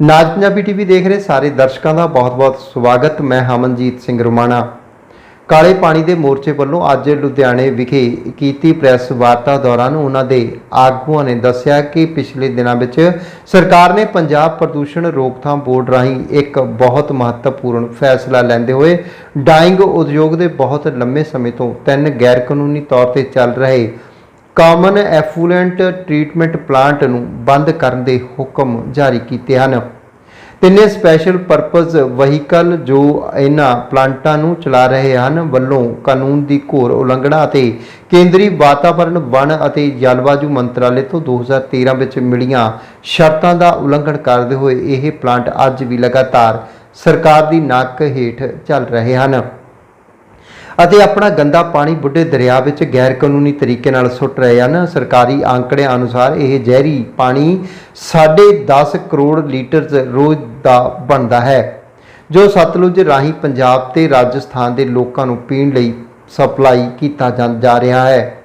ਨਾਜ Punjabi TV ਦੇਖ ਰਹੇ ਸਾਰੇ ਦਰਸ਼ਕਾਂ ਦਾ ਬਹੁਤ-ਬਹੁਤ ਸਵਾਗਤ। ਮੈਂ ਹਮਨਜੀਤ ਸਿੰਘ ਰੁਮਾਣਾ। ਕਾਲੇ ਪਾਣੀ ਦੇ ਮੋਰਚੇ ਵੱਲੋਂ ਅੱਜ ਲੁਧਿਆਣੇ ਵਿਖੇ ਕੀਤੀ ਪ੍ਰੈਸ ਵਾਰਤਾ ਦੌਰਾਨ ਉਹਨਾਂ ਦੇ ਆਗੂਆਂ ਨੇ ਦੱਸਿਆ ਕਿ ਪਿਛਲੇ ਦਿਨਾਂ ਵਿੱਚ ਸਰਕਾਰ ਨੇ ਪੰਜਾਬ ਪ੍ਰਦੂਸ਼ਣ ਰੋਕਥਾਮ ਬੋਰਡ ਰਾਹੀਂ ਇੱਕ ਬਹੁਤ ਮਹੱਤਵਪੂਰਨ ਫੈਸਲਾ ਲੈਂਦੇ ਹੋਏ ਡਾਈਂਗ ਉਦਯੋਗ ਦੇ ਬਹੁਤ ਲੰਮੇ ਸਮੇਂ ਤੋਂ ਤਿੰਨ ਗੈਰ ਕਾਨੂੰਨੀ ਤੌਰ ਤੇ ਚੱਲ ਰਹੇ ਕਾਮਨ ਐਫੂਲੈਂਟ ਟ੍ਰੀਟਮੈਂਟ ਪਲਾਂਟ ਨੂੰ ਬੰਦ ਕਰਨ ਦੇ ਹੁਕਮ ਜਾਰੀ ਕੀਤੇ ਹਨ। ਤਿੰਨੇ ਸਪੈਸ਼ਲ ਪਰਪਸ ਵਹੀਕਲ ਜੋ ਇਹਨਾਂ ਪਲਾਂਟਾਂ ਨੂੰ ਚਲਾ ਰਹੇ ਹਨ ਵੱਲੋਂ ਕਾਨੂੰਨ ਦੀ ਘੋਰ ਉਲੰਘਣਾ ਅਤੇ ਕੇਂਦਰੀ ਵਾਤਾਵਰਣ, ਵਣ ਅਤੇ ਜਲਵਾਯੂ ਮੰਤਰਾਲੇ ਤੋਂ 2013 ਵਿੱਚ ਮਿਲੀਆਂ ਸ਼ਰਤਾਂ ਦਾ ਉਲੰਘਣ ਕਰਦੇ ਹੋਏ ਇਹ ਪਲਾਂਟ ਅੱਜ ਵੀ ਲਗਾਤਾਰ ਸਰਕਾਰ ਦੀ ਨੱਕ ਹੇਠ ਚੱਲ ਰਹੇ ਹਨ। ਅਤੇ ਆਪਣਾ ਗੰਦਾ ਪਾਣੀ ਬੁੱਢੇ ਦਰਿਆ ਵਿੱਚ ਗੈਰ ਕਾਨੂੰਨੀ ਤਰੀਕੇ ਨਾਲ ਸੁੱਟ ਰਹੇ ਹਨ। ਸਰਕਾਰੀ ਆંકੜਿਆਂ ਅਨੁਸਾਰ ਇਹ ਜ਼ਹਿਰੀ ਪਾਣੀ 10.5 ਕਰੋੜ ਲੀਟਰ ਰੋਜ਼ ਦਾ ਬਣਦਾ ਹੈ, ਜੋ ਸਤਲੁਜ ਰਾਹੀਂ ਪੰਜਾਬ ਤੇ ਰਾਜਸਥਾਨ ਦੇ ਲੋਕਾਂ ਨੂੰ ਪੀਣ ਲਈ ਸਪਲਾਈ ਕੀਤਾ ਜਾ- ਜਾ ਰਿਹਾ ਹੈ।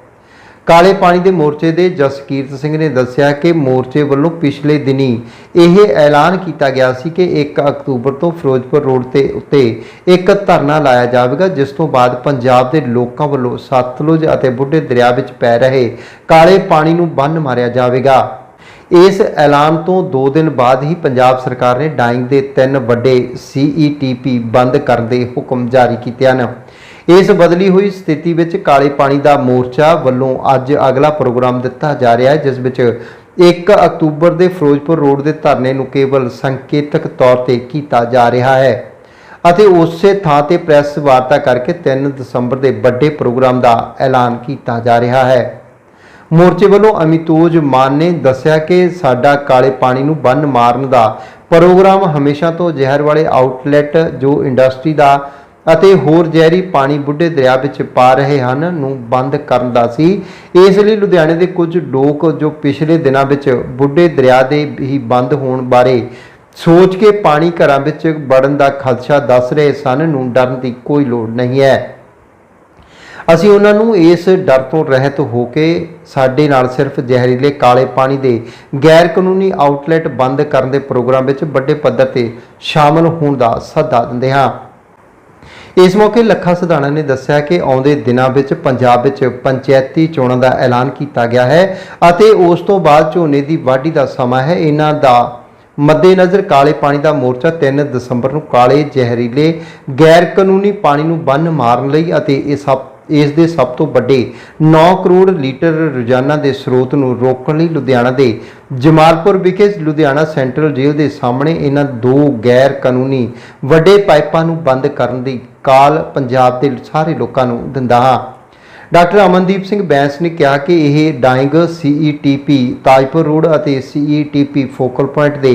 ਕਾਲੇ ਪਾਣੀ ਦੇ ਮੋਰਚੇ ਦੇ ਜਸਕੀਰਤ ਸਿੰਘ ਨੇ ਦੱਸਿਆ ਕਿ ਮੋਰਚੇ ਵੱਲੋਂ ਪਿਛਲੇ ਦਿਨੀ ਇਹ ਐਲਾਨ ਕੀਤਾ ਗਿਆ ਸੀ ਕਿ 1 ਅਕਤੂਬਰ ਤੋਂ ਫਿਰੋਜ਼ਪੁਰ ਰੋਡ ਤੇ ਉੱਤੇ ਇੱਕ ਧਰਨਾ ਲਾਇਆ ਜਾਵੇਗਾ, ਜਿਸ ਤੋਂ ਬਾਅਦ ਪੰਜਾਬ ਦੇ ਲੋਕਾਂ ਵੱਲੋਂ ਸਤਲੁਜ ਅਤੇ ਬੁੱਢੇ ਦਰਿਆ ਵਿੱਚ ਪੈ ਰਹੇ ਕਾਲੇ ਪਾਣੀ ਨੂੰ ਬੰਨ ਮਾਰਿਆ ਜਾਵੇਗਾ। ਇਸ ਐਲਾਨ ਤੋਂ 2 ਦਿਨ ਬਾਅਦ ਹੀ ਪੰਜਾਬ ਸਰਕਾਰ ਨੇ ਡਾਈਂਗ ਦੇ ਤਿੰਨ ਵੱਡੇ ਸੀਈਟੀਪੀ ਬੰਦ ਕਰਨ ਦੇ ਹੁਕਮ ਜਾਰੀ ਕੀਤੇ ਹਨ। ਇਸ ਬਦਲੀ ਹੋਈ ਸਥਿਤੀ ਵਿੱਚ ਕਾਲੇ ਪਾਣੀ ਦਾ ਮੋਰਚਾ ਵੱਲੋਂ ਅੱਜ ਅਗਲਾ ਪ੍ਰੋਗਰਾਮ ਦਿੱਤਾ ਜਾ ਰਿਹਾ ਹੈ, ਜਿਸ ਵਿੱਚ 1 ਅਕਤੂਬਰ ਦੇ ਫਿਰੋਜ਼ਪੁਰ ਰੋਡ ਦੇ ਧਰਨੇ ਨੂੰ ਕੇਵਲ ਸੰਕੇਤਕ ਤੌਰ ਤੇ ਕੀਤਾ ਜਾ ਰਿਹਾ ਹੈ ਅਤੇ ਉਸੇ ਥਾਂ ਤੇ ਪ੍ਰੈਸ ਵਾਰਤਾ ਕਰਕੇ 3 ਦਸੰਬਰ ਦੇ ਵੱਡੇ ਪ੍ਰੋਗਰਾਮ ਦਾ ਐਲਾਨ ਕੀਤਾ ਜਾ ਰਿਹਾ ਹੈ। ਮੋਰਚੇ ਵੱਲੋਂ ਅਮਿਤੋਜ ਮਾਨ ਨੇ ਦੱਸਿਆ ਕਿ ਸਾਡਾ ਕਾਲੇ ਪਾਣੀ ਨੂੰ ਬੰਨ ਮਾਰਨ ਦਾ ਪ੍ਰੋਗਰਾਮ ਹਮੇਸ਼ਾ ਤੋਂ ਜ਼ਹਿਰ ਵਾਲੇ ਆਊਟਲੈਟ ਜੋ ਇੰਡਸਟਰੀ ਦਾ ਅਤੇ ਹੋਰ ਜ਼ਹਿਰੀ ਪਾਣੀ ਬੁੱਢੇ ਦਰਿਆ ਵਿੱਚ ਪਾ ਰਹੇ ਹਨ, ਨੂੰ ਬੰਦ ਕਰਨ ਦਾ ਸੀ। ਇਸ ਲਈ ਲੁਧਿਆਣੇ ਦੇ ਕੁਝ ਲੋਕ ਜੋ ਪਿਛਲੇ ਦਿਨਾਂ ਵਿੱਚ ਬੁੱਢੇ ਦਰਿਆ ਦੇ ਹੀ ਬੰਦ ਹੋਣ ਬਾਰੇ ਸੋਚ ਕੇ ਪਾਣੀ ਘਰਾਂ ਵਿੱਚ ਵੜਨ ਦਾ ਖਦਸ਼ਾ ਦੱਸ ਰਹੇ ਸਨ, ਨੂੰ ਡਰਨ ਦੀ ਕੋਈ ਲੋੜ ਨਹੀਂ ਹੈ। ਅਸੀਂ ਉਹਨਾਂ ਨੂੰ ਇਸ ਡਰ ਤੋਂ ਰਹਿਤ ਹੋ ਕੇ ਸਾਡੇ ਨਾਲ ਸਿਰਫ ਜ਼ਹਿਰੀਲੇ ਕਾਲੇ ਪਾਣੀ ਦੇ ਗੈਰ ਕਾਨੂੰਨੀ ਆਊਟਲੈਟ ਬੰਦ ਕਰਨ ਦੇ ਪ੍ਰੋਗਰਾਮ ਵਿੱਚ ਵੱਡੇ ਪੱਧਰ ਤੇ ਸ਼ਾਮਲ ਹੋਣ ਦਾ ਸੱਦਾ ਦਿੰਦੇ ਹਾਂ। ਇਸ ਮੌਕੇ ਲੱਖਾ ਸਧਾਣਾ ਨੇ ਦੱਸਿਆ ਕਿ ਆਉਂਦੇ ਦਿਨਾਂ ਵਿੱਚ ਪੰਜਾਬ ਵਿੱਚ ਪੰਚਾਇਤੀ ਚੋਣਾਂ ਦਾ ਐਲਾਨ ਕੀਤਾ ਗਿਆ ਹੈ ਅਤੇ ਉਸ ਤੋਂ ਬਾਅਦ ਝੋਨੇ ਦੀ ਵਾਢੀ ਦਾ ਸਮਾਂ ਹੈ। ਇਹਨਾਂ ਦਾ ਮੱਦੇਨਜ਼ਰ ਕਾਲੇ ਪਾਣੀ ਦਾ ਮੋਰਚਾ 3 ਦਸੰਬਰ ਨੂੰ ਕਾਲੇ ਜ਼ਹਿਰੀਲੇ ਗੈਰ ਕਾਨੂੰਨੀ ਪਾਣੀ ਨੂੰ ਬੰਨ ਮਾਰਨ ਲਈ ਅਤੇ ਇਹ ਸਭ ਇਸ ਦੇ ਸਭ ਤੋਂ ਵੱਡੇ 9 ਕਰੋੜ ਲੀਟਰ ਰੋਜ਼ਾਨਾ ਦੇ ਸਰੋਤ ਨੂੰ ਰੋਕਣ ਲਈ ਲੁਧਿਆਣਾ ਦੇ ਜਮਾਲਪੁਰ ਵਿਖੇ ਲੁਧਿਆਣਾ ਸੈਂਟਰਲ ਜੇਲ੍ਹ ਦੇ ਸਾਹਮਣੇ ਇਹਨਾਂ ਦੋ ਗੈਰ ਕਾਨੂੰਨੀ ਵੱਡੇ ਪਾਈਪਾਂ ਨੂੰ ਬੰਦ ਕਰਨ ਦੀ ਕਾਲ ਪੰਜਾਬ ਦੇ ਸਾਰੇ ਲੋਕਾਂ ਨੂੰ ਦਿੰਦਾ ਹਾਂ। ਡਾਕਟਰ ਅਮਨਦੀਪ ਸਿੰਘ ਬੈਂਸ ਨੇ ਕਿਹਾ ਕਿ ਇਹ ਡਾਇੰਗ ਸੀਈਟੀਪੀ ਤਾਜਪੁਰ ਰੋਡ ਅਤੇ ਸੀਈਟੀਪੀ ਫੋਕਲ ਪੁਆਇੰਟ ਦੇ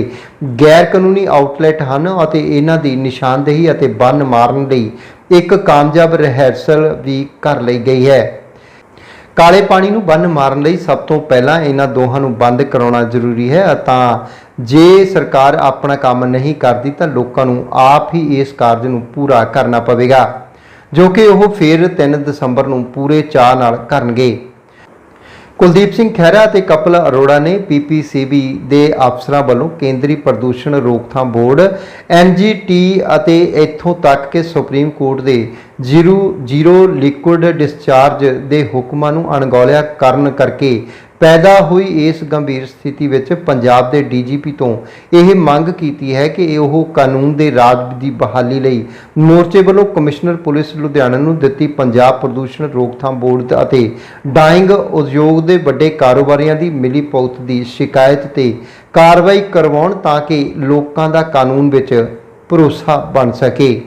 ਗੈਰ ਕਾਨੂੰਨੀ ਆਊਟਲੈਟ ਹਨ ਅਤੇ ਇਹਨਾਂ ਦੀ ਨਿਸ਼ਾਨਦੇਹੀ ਅਤੇ ਬੰਨ ਮਾਰਨ ਲਈ ਇੱਕ ਕਾਮਯਾਬ ਰਿਹਰਸਲ ਵੀ ਕਰ ਲਈ ਗਈ ਹੈ। ਕਾਲੇ ਪਾਣੀ ਨੂੰ ਬੰਨ ਮਾਰਨ ਲਈ ਸਭ ਤੋਂ ਪਹਿਲਾਂ ਇਹਨਾਂ ਦੋਹਾਂ ਨੂੰ ਬੰਦ ਕਰਾਉਣਾ ਜ਼ਰੂਰੀ ਹੈ ਤਾਂ ਜੇ ਸਰਕਾਰ ਆਪਣਾ ਕੰਮ ਨਹੀਂ ਕਰਦੀ ਤਾਂ ਲੋਕਾਂ ਨੂੰ ਆਪ ਹੀ ਇਸ ਕਾਰਜ ਨੂੰ ਪੂਰਾ ਕਰਨਾ ਪਵੇਗਾ, ਜੋ ਕਿ ਉਹ ਫਿਰ 3 ਦਸੰਬਰ ਨੂੰ ਪੂਰੇ ਚਾਅ ਨਾਲ ਕਰਨਗੇ। ਕੁਲਦੀਪ ਸਿੰਘ ਖਹਿਰਾ ਅਤੇ ਕਪਲ ਅਰੋੜਾ ਨੇ ਪੀਪੀਸੀਬੀ ਦੇ ਅਫਸਰਾਂ ਵੱਲੋਂ ਕੇਂਦਰੀ ਪ੍ਰਦੂਸ਼ਣ ਰੋਕਥਾਮ ਬੋਰਡ ਐਨਜੀਟੀ ਅਤੇ ਇੱਥੋਂ ਤੱਕ ਕਿ ਸੁਪਰੀਮ ਕੋਰਟ ਦੇ ਜ਼ੀਰੋ ਜ਼ੀਰੋ ਲਿਕੁਇਡ ਡਿਸਚਾਰਜ ਦੇ ਹੁਕਮਾਂ ਨੂੰ ਅਣਗੌਲਿਆ ਕਰਨ ਕਰਕੇ ਪੈਦਾ ਹੋਈ ਇਸ ਗੰਭੀਰ ਸਥਿਤੀ ਵਿੱਚ ਪੰਜਾਬ ਦੇ ਡੀਜੀਪੀ ਤੋਂ ਇਹ ਮੰਗ ਕੀਤੀ ਹੈ ਕਿ ਉਹ ਕਾਨੂੰਨ ਦੇ ਰਾਜ ਦੀ ਬਹਾਲੀ ਲਈ ਮੋਰਚੇ ਵੱਲੋਂ ਕਮਿਸ਼ਨਰ ਪੁਲਿਸ ਲੁਧਿਆਣਾ ਨੂੰ ਦਿੱਤੀ ਪੰਜਾਬ ਪ੍ਰਦੂਸ਼ਣ ਰੋਕਥਾਮ ਬੋਰਡ ਅਤੇ ਡਾਇੰਗ ਉਦਯੋਗ ਦੇ ਵੱਡੇ ਕਾਰੋਬਾਰੀਆਂ ਦੀ ਮਿਲੀ ਭੁਗਤ ਦੀ ਸ਼ਿਕਾਇਤ ਤੇ ਕਾਰਵਾਈ ਕਰਵਾਉਣ ਤਾਂ ਕਿ ਲੋਕਾਂ ਦਾ ਕਾਨੂੰਨ ਵਿੱਚ ਭਰੋਸਾ ਬਣ ਸਕੇ।